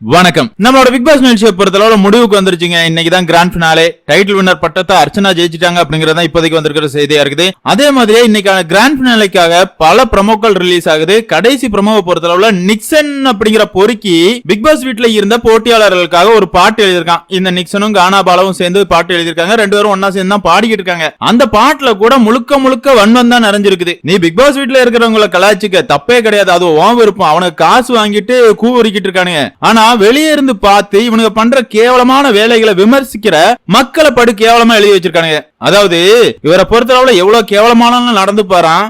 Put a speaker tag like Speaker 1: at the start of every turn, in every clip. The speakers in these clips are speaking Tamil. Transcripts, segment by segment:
Speaker 1: வணக்கம். நம்மளோட பிக் பாஸ் நிகழ்ச்சியை பொறுத்தளவு முடிவுக்கு வந்துருச்சுங்க. இன்னைக்கு தான் கிராண்ட் பினாலே டைட்டில் வின்னர் பட்டத்தை அர்ச்சனா ஜெயிச்சிட்டாங்க அப்படிங்கறத இப்போதைக்கு வந்திருக்கிற செய்தியா இருக்குது. அதே மாதிரியே இன்னைக்கான கிராண்ட் பினாலைக்காக பல ப்ரமோக்கள் ரிலீஸ் ஆகுது. கடைசி ப்ரமோவை பொறுத்தளவுல நிக்சன் அப்படிங்கிற பொறுக்கி பிக் பாஸ் வீட்ல இருந்த போட்டியாளர்களுக்காக ஒரு பாட்டு எழுதியிருக்கான். இந்த நிக்சனும் கானாபாலாவும் சேர்ந்து பாட்டு எழுதியிருக்காங்க. ரெண்டு பேரும் ஒன்னா சேர்ந்து தான் பாடிக்கிட்டு இருக்காங்க. அந்த பாட்டுல கூட முழுக்க முழுக்க வன்மம் தான் நிறைஞ்சிருக்குது. நீ பிக் பாஸ் வீட்ல இருக்கிறவங்களை கலாச்சிக்க தப்பே கிடையாது. அது ஓம் விருப்பம். அவனுக்கு காசு வாங்கிட்டு கூவரிக்கிட்டு இருக்கானுங்க. ஆனா வெளியே இருந்து பார்த்து இவனுங்க பண்ற கேவலமான வேலைகளை விமர்சிக்கிற மக்களை படு கேவலமா எழுதி வச்சிருக்கானுங்க. அதாவது இவரை பொறுத்தளவுல எவ்வளவு கேவலமான நடந்து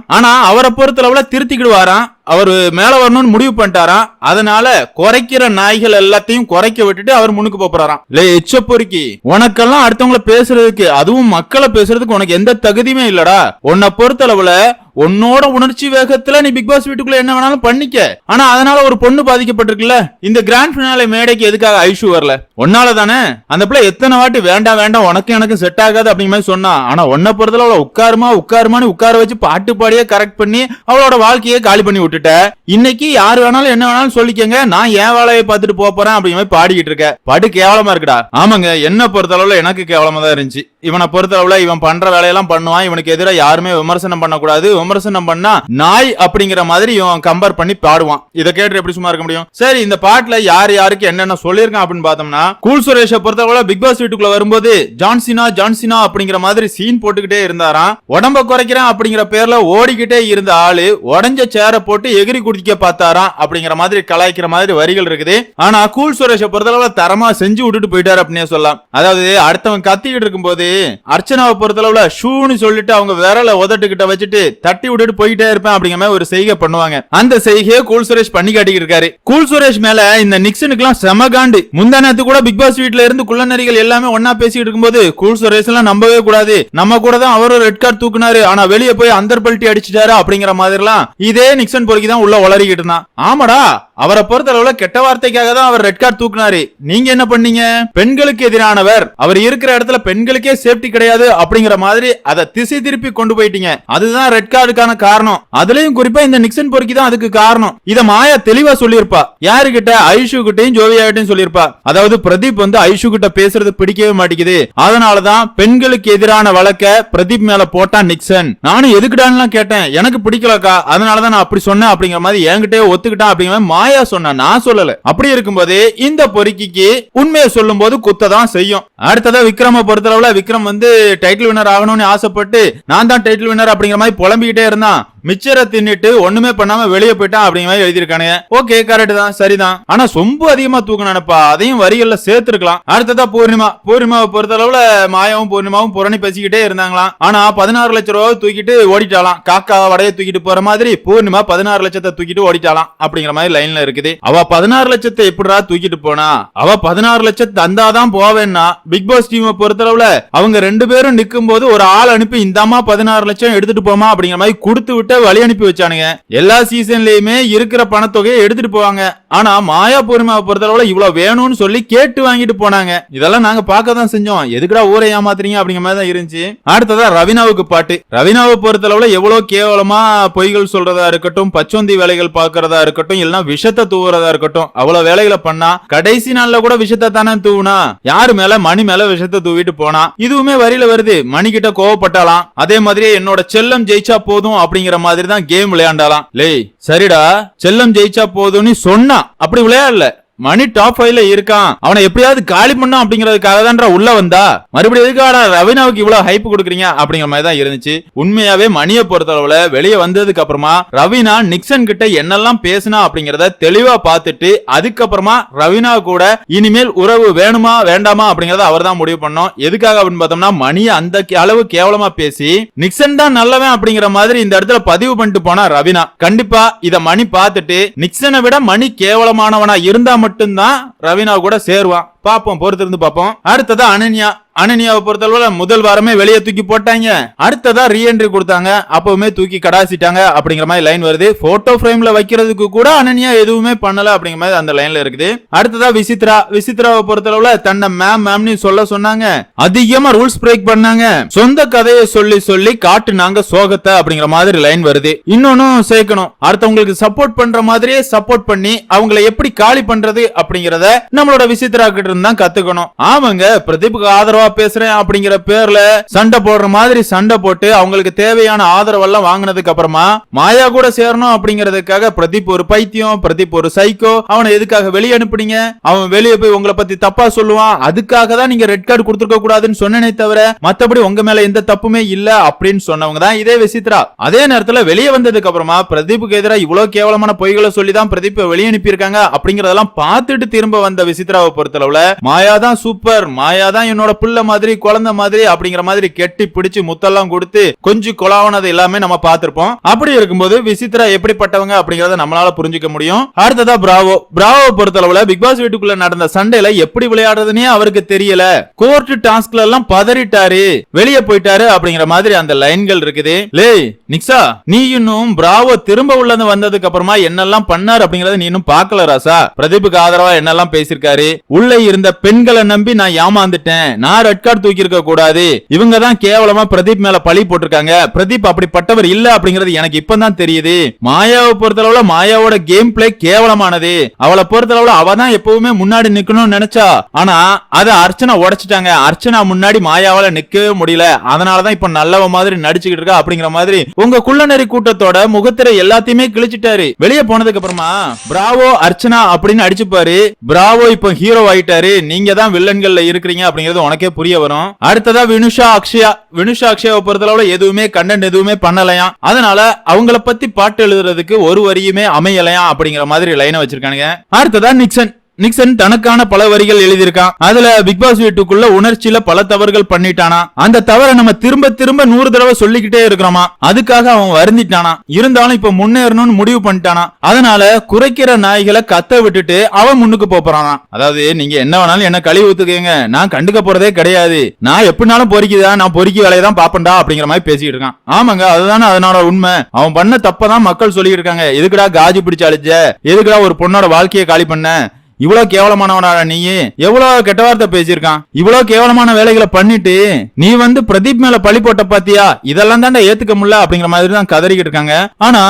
Speaker 1: ஆனா அவரை பொறுத்தளவுல திருத்திக்கிடுவாராம் அவர் மேல வரணும்னு முடிவு பண்ணிட்டாராம் அதனால குறைக்கிற நாய்கள் எல்லாத்தையும் குறைக்க விட்டுட்டு அவர் முன்னுக்கு போறாராம். இல்ல எச்ச பொறுக்கி உனக்கெல்லாம் அடுத்தவங்கள பேசுறதுக்கு அதுவும் மக்களை பேசுறதுக்கு உனக்கு எந்த தகுதியுமே இல்லடா. உன்னை பொறுத்தளவுல உன்னோட உணர்ச்சி வேகத்துல நீ பிக் பாஸ் வீட்டுக்குள்ள என்ன வேணாலும் பண்ணிக்க. ஆனா அதனால ஒரு பொண்ணு பாதிக்கப்பட்டிருக்குல்ல? இந்த கிராண்ட் பினாலே மேடைக்கு எதுக்காக ஐஷு வரல? உன்னால தானே? அந்த பிள்ளை எத்தனை வாட்டி வேண்டாம் வேண்டாம் உனக்கு எனக்கு செட் ஆகாது அப்படிங்கிற மாதிரி சொன்னா. ஆனா உன்னை பொறுத்தல அவளை உட்காருமா உட்காருமான்னு உட்கார வச்சு பாட்டு பாடியே கரெக்ட் பண்ணி அவளோட வாழ்க்கையை காலி பண்ணி விட்டுட்ட. இன்னைக்கு யாரு வேணாலும் என்ன வேணாலும் சொல்லிக்கங்க. நான் என் வேலையை பார்த்துட்டு போப் போறேன் அப்படிங்கிற மாதிரி பாடிக்கிட்டு இருக்க. பாட்டு கேவலமா இருக்குடா. ஆமாங்க என்ன பொறுத்தளவுல எனக்கு கேவலமா தான் இருந்துச்சு. இவனை பொறுத்தளவுல இவன் பண்ற வேலையெல்லாம் பண்ணுவான். இவனுக்கு எதிராக யாருமே விமர்சனம் பண்ணக்கூடாது. விமர்சனம் பண்ணா நாய் அப்படிங்கிற மாதிரி இவன் கம்பேர் பண்ணி பாடுவான். இதை கேட்டு எப்படி சும்மா இருக்க முடியும்? சரி இந்த பாட்டுல யார் யாருக்கு என்னென்ன சொல்லியிருக்கான் அப்படின்னு பார்த்தோம்னா கூல் சுரேஷ பொறுத்தவரை பிக் பாஸ் வீட்டுக்குள்ள வரும்போது ஜான்சினா ஜான்சினா அப்படிங்கிற மாதிரி சீன் போட்டுக்கிட்டே இருந்தாராம். உடம்ப குறைக்கிறேன் அப்படிங்கிற பேர்ல ஓடிக்கிட்டே இருந்த ஆளு உடஞ்ச சேரை போட்டு எகிரி குடிக்க பார்த்தாராம் அப்படிங்கிற மாதிரி கலாய்க்கிற மாதிரி வரிகள் இருக்குது. ஆனா கூல் சுரேஷ பொறுத்தளவுல தரமா செஞ்சு விட்டுட்டு போயிட்டாரு அப்படின்னே சொல்லலாம். அதாவது அடுத்தவன் கத்திக்கிட்டு இருக்கும் போது அர்ச்சனாவை பொறுத்தளவுல ஷூன்னு சொல்லிட்டு அவங்க விரல உதட்டுக்கிட்ட வச்சுட்டு தட்டி விட்டுட்டு போயிட்டே இருப்பேன் அப்படிங்கிற மாதிரி ஒரு செய்கை பண்ணுவாங்க. அந்த செய்கையை கூல் சுரேஷ் பண்ணி காட்டிக்கிட்டு இருக்காரு. கூல் சுரேஷ் மேல இந்த நிக்சனுக்கு எல்லாம் செம காண்டு. முந்தானத்து கூட பிக் பாஸ் வீட்ல இருந்து குள்ளநரிகள் எல்லாமே ஒன்னா பேசிட்டு இருக்கும்போது கூல் சுரேஷ் எல்லாம் நம்பவே கூடாது. நம்ம கூட தான் அவரும் ரெட் கார்டு தூக்குனாரு. ஆனா வெளியே போய் அந்தர் பல்ட்டி அடிச்சிட்டாரு அப்படிங்கிற மாதிரி எல்லாம் இதே நிக்சன் பொறுக்கி தான் உள்ள உளறிக்கிட்டு இருந்தான். ஆமாடா அவரை பொறுத்த அளவுல கெட்ட வார்த்தைக்காக தான் அவர் ரெட் கார்டு தூக்குனாரு. நீங்க என்ன பண்ணீங்க? பெண்களுக்கு எதிரானவர். அவர் இருக்கிற இடத்துல பெண்களுக்கே சேஃப்டி கிடையாது அப்படிங்கிற மாதிரி அதை திசை திருப்பி கொண்டு போயிட்டீங்க. அதுதான் ரெட் கார்டுக்கான காரணம். அதுலயும் குறிப்பா இந்த நிக்சன் பொறுக்கி தான் அதுக்கு காரணம். இத மாயா தெளிவா சொல்லியிருப்பா. யாருகிட்ட? ஐஷு கிட்டையும் ஜோவியா கிட்டையும் சொல்லியிருப்பா. அதாவது பிரதீப் வந்து ஐஷு கிட்ட பேசுறது பிடிக்கவே மாட்டேங்குது. அதனாலதான் பெண்களுக்கு எதிரான வழக்க பிரதீப் மேல போட்டான் நிக்சன் நானும் எதுக்குடான்னு கேட்டேன். எனக்கு பிடிக்கலக்கா. அதனாலதான் நான் அப்படி சொன்னேன் அப்படிங்கிற மாதிரி என்கிட்டயே ஒத்துக்கிட்டான் அப்படிங்கிற மாதிரி மாயா சொன்னா நான் சொல்லல. அப்படி இருக்கும்போது இந்த பொறுக்கிக்கு உண்மையை சொல்லும் போது குத்ததான் செய்யும். அடுத்ததா விக்ரம பொறுத்தளவுல விக்ரம் வந்து டைட்டில் வின்னர் ஆகணும்னு ஆசைப்பட்டு நான் தான் டைட்டில் வின்னர் அப்படிங்கிற மாதிரி புலம்பிக்கிட்டே இருந்தான். மிச்சரை தின்னுட்டு ஒண்ணுமே பண்ணாம வெளியே போயிட்டான் அப்படிங்கிற மாதிரி எழுதியிருக்கானுங்க. ஓகே கரெக்ட் தான் சரிதான். ஆனா ரொம்ப அதிகமா தூக்கினானப்பா அதையும் வரிகள்ல சேர்த்திருக்கலாம். அடுத்ததா பூர்ணிமா. பூர்ணிமாவை பொறுத்தளவுல மாயாவும் பூர்ணிமாவும் புரணி பேசிக்கிட்டே இருந்தாங்களாம். ஆனா பதினாறு லட்சம் ரூபாய் தூக்கிட்டு ஓடிட்டாலாம் காக்கா வடைய தூக்கிட்டு போற மாதிரி பூர்ணிமா பதினாறு லட்சத்தை தூக்கிட்டு ஓடிட்டாலாம் அப்படிங்கிற மாதிரி லைன்ல இருக்குது. அவ பதினாறு லட்சத்தை எப்படிடா தூக்கிட்டு போனா? அவ பதினாறு லட்சத்தை தந்தாதான் போவேன்னா பிக் பாஸ் டீமை பொறுத்தளவுல அவங்க ரெண்டு பேரும் நிக்கும் போது ஒரு ஆள் அனுப்பி இந்தாமா பதினாறு லட்சம் எடுத்துட்டு போமா அப்படிங்கிற மாதிரி கொடுத்து விட்டு கிட்ட வழி அனுப்பி வச்சானுங்க. எல்லா சீசன்லயுமே இருக்கிற பணத்தொகையை எடுத்துட்டு போவாங்க. ஆனா மாயா பூர்ணிமாவை பொறுத்தளவுல இவ்வளவு வேணும்னு சொல்லி கேட்டு வாங்கிட்டு போனாங்க. இதெல்லாம் நாங்க பார்க்க தான் செஞ்சோம். எதுக்குடா ஊரை ஏமாத்துறீங்க அப்படிங்கிற மாதிரி தான் இருந்துச்சு. அடுத்ததா ரவினாவுக்கு பாட்டு. ரவினாவை பொறுத்தளவுல எவ்வளவு கேவலமா பொய்கள் சொல்றதா இருக்கட்டும் பச்சோந்தி வேலைகள் பாக்குறதா இருக்கட்டும் இல்லைன்னா விஷத்தை தூவுறதா இருக்கட்டும் அவ்வளவு வேலைகளை பண்ணா கடைசி நாள்ல கூட விஷத்தை தானே தூவுனா? யாரு மேல? மணி மேல விஷத்தை தூவிட்டு போனா? இதுவுமே வரியில வருது. மணி கிட்ட கோவப்பட்டாலாம். அதே மாதிரி என்னோட செல்லம் ஜெயிச்சா போதும் அப்படிங்கிற மாதிரி தான் கேம் விளையாண்டாலாம் லே சரிடா செல்லம் ஜெயிச்சா போதும்னு சொன்னா. அப்படி விளையாடல. மணி டாப் ஃபைவ்ல இருக்கான். அவனை எப்படியாவது காலி பண்ணும் அப்படிங்கறதுக்காக தான்டா உள்ள வந்தா. மறுபடியும் எதுக்காடா ரவினாவுக்கு இவ்வளவு ஹைப் கொடுக்குறீங்க? அப்படிங்கிற மாதிரி தான் இருந்துச்சு. உண்மையாவே மணியை பொறுத்தளவுல வெளியே வந்ததுக்கு அப்புறமா ரவினா நிக்சன் கிட்ட என்னெல்லாம் பேசினா அப்படிங்கறத தெளிவா பார்த்துட்டு அதுக்கப்புறமா ரவினா கூட இனிமேல் உறவு வேணுமா வேண்டாமா அப்படிங்கறத அவர் தான் முடிவு பண்ணோம். எதுக்காக அப்படின்னு பார்த்தோம்னா மணியை அந்த அளவு கேவலமா பேசி நிக்சன் தான் நல்லவன் அப்படிங்கிற மாதிரி இந்த இடத்துல பதிவு பண்ணிட்டு போனா ரவினா. கண்டிப்பா இத மணி பார்த்துட்டு நிக்சனை விட மணி கேவலமானவனா இருந்தா மட்டும்தான் ரவினா கூட சேருவான். பாப்போம் பொறுத்திருந்து பாப்போம். அடுத்ததா அனன்யா. அனன்யாவை பொறுத்தளவுல முதல் வாரமே வெளியே தூக்கி போட்டாங்க. அடுத்ததா ரீஎன்ட்ரி கொடுத்தாங்க. அப்பவுமே தூக்கி கடாசிட்டாங்க அப்படிங்கிற மாதிரி லைன் வருது. போட்டோ ஃப்ரேம்ல வைக்கிறதுக்கு கூட அனன்யா எதுவுமே பண்ணல அப்படிங்கிற மாதிரி அந்த லைன்ல இருக்குது. அடுத்ததா விசித்ரா. விசித்ராவை பொறுத்தளவுல தன்னை மேம் மேம்னு சொல்ல சொன்னாங்க. அதிகமா ரூல்ஸ் பிரேக் பண்ணாங்க. சொந்த கதையை சொல்லி சொல்லி காட்டுனாங்க சோகத்தை அப்படிங்கிற மாதிரி லைன் வருது. இன்னொன்னும் சேர்க்கணும். அடுத்தவங்களுக்கு சப்போர்ட் பண்ற மாதிரியே சப்போர்ட் பண்ணி அவங்கள எப்படி காலி பண்றது அப்படிங்கறத நம்மளோட விசித்ரா கிட்ட இருந்து தான் கத்துக்கணும். ஆமாங்க பிரதீப்புக்கு ஆதரவா பேசுறேன் அப்படிங்கிற பேர்ல சண்டை போடுற மாதிரி சண்டை போட்டு அவங்களுக்கு தேவையான ஆதரவெல்லாம் வாங்கினதுக்கு அப்புறமா மாயா கூட சேரணும் அப்படிங்கறதுக்காக பிரதீப் ஒரு பைத்தியம் பிரதீப் ஒரு சைக்கோ அவனை எதுக்காக வெளியே அனுப்புனீங்க? அவன் வெளியே போய் உங்களை பத்தி தப்பா சொல்லுவான். அதுக்காக தான் நீங்க ரெட் கார்டு கொடுத்துருக்க கூடாதுன்னு சொன்னனே தவிர மத்தபடி உங்க மேல எந்த தப்புமே இல்ல அப்படின்னு சொன்னவங்க தான் இதே விசித்ரா. அதே நேரத்துல வெளியே வந்ததுக்கு அப்புறமா பிரதீப்புக்கு எதிராக இவ்வளவு கேவலமான பொய்களை சொல்லி தான் பிரதீப் வெளியே அனுப்பியிருக்காங்க அப்படிங்கறதெல்லாம் பார்த்துட்டு திரும்ப வந்த விசித்ராவை பொறுத்தளவுல மாயா தான் சூப்பர் மாயா தான் என்னோட புள்ள மாதிரி குழந்தை மாதிரி அப்படிங்கிற மாதிரி கெட்டி பிடிச்சு முத்தெல்லாம் கொடுத்து கொஞ்சம் கொலாவனது எல்லாமே நம்ம பார்த்திருப்போம். அப்படி இருக்கும்போது விசித்ரா எப்படிப்பட்டவங்க அப்படிங்கறத நம்மளால புரிஞ்சுக்க முடியும். அடுத்ததா பிராவோ பிராவோ பொறுத்தளவுல பிக் பாஸ் வீட்டுக்குள்ள நடந்த சண்டையில எப்படி விளையாடுறதுனே அவருக்கு தெரியல. கோர்ட் டாஸ்க்ல எல்லாம் பதறிட்டாரு. வெளியே போயிட்டாரு அப்படிங்கிற மாதிரி அந்த லைன்கள் இருக்குது. லே நிக்ஸா நீ இன்னும் பிராவோ திரும்ப உள்ளது வந்ததுக்கு அப்புறமா என்னெல்லாம் பண்ணாரு அப்படிங்கறத நீ இன்னும் பார்க்கல ராசா. பிரதீபுக்கு ஆதரவா என்னெல்லாம் பேசியிருக்காரு. உள்ள இருந்த பெண்களை நம்பி நான் ஏமாந்துட்டேன். நான் ரெட் கார்டு தூக்கி இருக்க கூடாது. இவங்க தான் கேவலமா பிரதீப் மேல பழி போட்டிருக்காங்க. பிரதீப் அப்படிப்பட்டவர் இல்ல அப்படிங்கறது எனக்கு இப்பதான் தெரியுது. மாயாவை பொறுத்தளவுல மாயாவோட கேம் பிளே கேவலமானது. அவளை பொறுத்தளவுல அவ தான் எப்பவுமே முன்னாடி நிக்கணும்னு நினைச்சா. ஆனா அத அர்ச்சனா உடைச்சிட்டாங்க. அர்ச்சனா முன்னாடி மாயாவால நிக்கவே முடியல. அதனாலதான் இப்ப நல்லவ மாதிரி நடிச்சுக்கிட்டு இருக்கா அப்படிங்கிற மாதிரி உங்க குள்ளநெறி கூட்டத்தோட முகத்திரை எல்லாத்தையுமே கிழிச்சிட்டாரு. வெளியே போனதுக்கு அப்புறமா பிராவோ அர்ச்சனா அப்படின்னு அடிச்சுப்பாரு. பிராவோ இப்ப ஹீரோ ஆயிட்டாரு. சரி நீங்க தான் வில்லன்கள்ல இருக்கிறீங்க அப்படிங்கிறது உனக்கே புரிய வரும். அடுத்ததா வினுஷா அக்ஷயா. வினுஷா அக்ஷயாவை பொறுத்தளவுல எதுவுமே கண்டென்ட் எதுவுமே பண்ணலையா? அதனால அவங்கள பத்தி பாட்டு எழுதுறதுக்கு ஒரு வரியுமே அமையலையா அப்படிங்கிற மாதிரி லைனை வச்சிருக்கானுங்க. அடுத்ததா நிக்சன். நிக்சன் தனக்கான பல வரிகள் எழுதியிருக்கான். அதுல பிக் பாஸ் வீட்டுக்குள்ள உணர்ச்சியில பல தவறுகள் பண்ணிட்டானா. அந்த தவறை நம்ம திரும்ப திரும்ப நூறு தடவை சொல்லிக்கிட்டே இருக்கிறோமா? அதுக்காக அவன் வருந்திட்டானா? இருந்தாலும் இப்ப முன்னேறணும்னு முடிவு பண்ணிட்டானா? அதனால குறைக்கிற நாய்களை கத்த விட்டுட்டு அவன் முன்னுக்கு போறானா? அதாவது நீங்க என்ன வேணாலும் என்ன கழிவு ஊத்துக்கீங்க. நான் கண்டுக்க போறதே கிடையாது. நான் எப்படினாலும் பொறிக்குதா? நான் பொறிக்கி வேலையை தான் பாப்பண்டா அப்படிங்கிற மாதிரி பேசிட்டு இருக்கான். ஆமாங்க அதுதானே அதனால உண்மை. அவன் பண்ண தப்பதான் மக்கள் சொல்லிட்டு இருக்காங்க. எதுக்குடா காஜி பிடிச்சாலிச்ச எதுக்குடா ஒரு பொண்ணோட வாழ்க்கையை காலி பண்ண? இவ்வளவு கேவலமானவனா நீ எவ்வளவு கெட்ட வார்த்தை பேசியிருக்கான்? இவ்வளவு கேவலமான வேலைகளை பண்ணிட்டு நீ வந்து பிரதீப் மேல பழி போட்ட பாத்தியா? இதெல்லாம் தாண்டா ஏத்துக்க முடியல அப்படிங்கிற மாதிரி தான் கதறிக்கிட்டு இருக்காங்க. ஆனா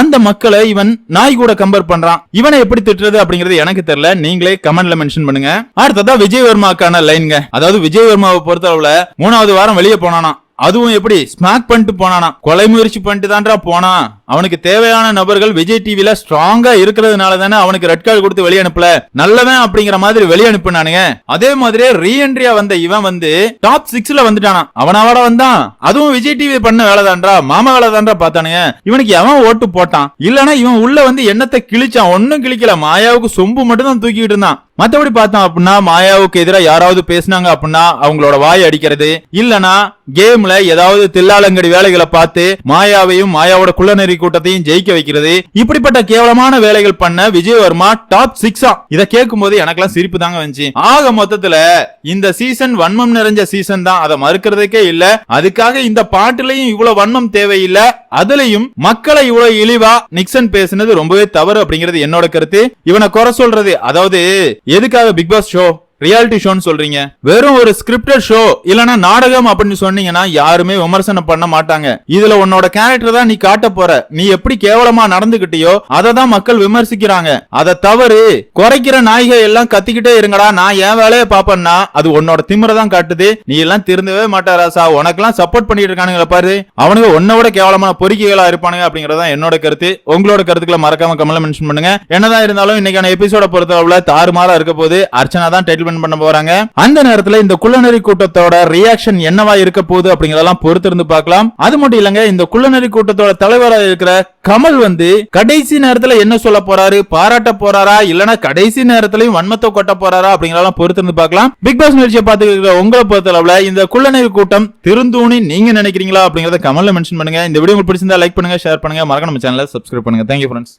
Speaker 1: அந்த மக்களை இவன் நாய் கூட கம்பேர் பண்றான். இவனை எப்படி திட்டுறது அப்படிங்கறது எனக்கு தெரியல. நீங்களே கமெண்ட்ல மென்ஷன் பண்ணுங்க. அடுத்ததான் விஜய் வர்மாக்கான லைன்ங்க அதாவது விஜய் வர்மாவை பொறுத்தளவுல மூணாவது வாரம் வெளியே போனானா அதுவும் எப்படி? ஸ்மாக் பண்ணிட்டு போனானா? கொலை முயற்சி பண்ணிட்டு தான்டா போனா? அவனுக்கு தேவையான நபர்கள் விஜய் டிவில ஸ்ட்ராங்கா இருக்கிறதுனால தானே அவனுக்கு ரெட் கார்டு கொடுத்து வெளியே அனுப்பல. நல்லவன் அப்படிங்கிற மாதிரி வெளியே அனுப்புனானுங்க. அதே மாதிரியே ரீஎன்ட்ரியா வந்த இவன் வந்து டாப் சிக்ஸ்ல வந்துட்டானா. அவனாவோட வந்தான். அதுவும் விஜய் டிவி பண்ண வேலை தான்றா மாமா வேலை தான்றா பார்த்தானுங்க. இவனுக்கு எவன் ஓட்டு போட்டான்? இல்லனா இவன் உள்ள வந்து எண்ணத்தை கிழிச்சான்? ஒன்னும் கிழிக்கல. மாயாவுக்கு சொம்பு மட்டும் தான் தூக்கிட்டு இருந்தான். மத்தபடி பார்த்தோம் அப்படின்னா மாயாவுக்கு எதிராக யாராவது பேசினாங்க அப்படின்னா அவங்களோட வாய் அடிக்கிறது. இல்லனா கேம்ல ஏதாவது தில்லாலங்கடி வேலைகளை பார்த்து மாயாவையும் மாயாவோட குள்ளநெறி கூட்டத்தையும் ஜெயிக்க வைக்கிறது. இப்படிப்பட்ட கேவலமான வேலைகள் பண்ண விஜயவர்மா டாப் சிக்ஸா இதை கேட்கும் போது எனக்கெல்லாம் சிரிப்பு தாங்க வந்துச்சு. ஆக மொத்தத்துல இந்த சீசன் வன்மம் நிறைஞ்ச சீசன் தான். அதை மறுக்கிறதுக்கே இல்ல. அதுக்காக இந்த பாட்டுலயும் இவ்வளவு வன்மம் தேவையில்லை. அதுலயும் மக்களை இவ்வளவு இழிவா நிக்சன் பேசுனது ரொம்பவே தவறு அப்படிங்கிறது என்னோட கருத்து. இவனை குறை சொல்றது அதாவது எதுக்காக பிக் பாஸ் ஷோ ரியாலிட்டி ஷோன்னு சொல்றீங்க. வெறும் ஒரு ஸ்கிரிப்டட் ஷோ இல்லனா நாடகம் அப்படின்னு சொன்னீங்கன்னா யாருமே விமர்சனம் பண்ண மாட்டாங்க. இதுல உன்னோட கேரக்டர் தான் நீ காட்ட போற. நீ எப்படி கேவலமா நடந்துகிட்டியோ அதை தான் மக்கள் விமர்சிக்கிறாங்க. அதை தவறு. குறைக்கிற நாய்கள் எல்லாம் கத்திக்கிட்டே இருங்கடா நான் என் வேலையை பாப்பேன்னா அது உன்னோட திமிரை தான் காட்டுது. நீ எல்லாம் திருந்தவே மாட்டா ராசா. உனக்கெல்லாம் சப்போர்ட் பண்ணிட்டு இருக்கானுங்களா பாரு. அவனுங்க உன்னோட விட கேவலமான பொறிக்கைகளா இருப்பானுங்க அப்படிங்கறதா என்னோட கருத்து. உங்களோட கருத்துக்களை மறக்காம கமல மென்ஷன் பண்ணுங்க. என்னதான் இருந்தாலும் இன்னைக்கான எபிசோட பொறுத்தளவுல தாறுமாறா இருக்க போது அர்ச்சனா தான் டைட்டில் வின் பண்ண போறாங்க. அந்த நேரத்துல இந்த குள்ளநெறி கூட்டத்தோட ரியாக்ஷன் என்னவா இருக்க போகுது அப்படிங்கறதெல்லாம் பொறுத்து இருந்து பார்க்கலாம். அது மட்டும் இல்லங்க இந்த குள்ளநெறி கூட்டத்தோட தலைவரா இருக்கிற கமல் வந்து கடைசி நேரத்துல என்ன சொல்ல போறாரு? பாராட்ட போறாரா? இல்லனா கடைசி நேரத்திலயும் வன்மத்தை கொட்ட போறாரா? அப்படிங்கறதெல்லாம் பொறுத்து இருந்து பார்க்கலாம். பிக் பாஸ் நிகழ்ச்சியை பார்த்துக்கிற உங்களை பொறுத்தளவுல இந்த குள்ளநெறி கூட்டம் திருந்தூணி நீங்க நினைக்கிறீங்களா அப்படிங்கறத கமல்ல மென்ஷன் பண்ணுங்க. இந்த வீடியோ உங்களுக்கு பிடிச்சிருந்தா லைக் பண்ணுங்க ஷேர் பண்ணுங்க. மறக்க நம்ம சேனலை சப்ஸ்கிரைப் பண்ணுங்க. Thank you friends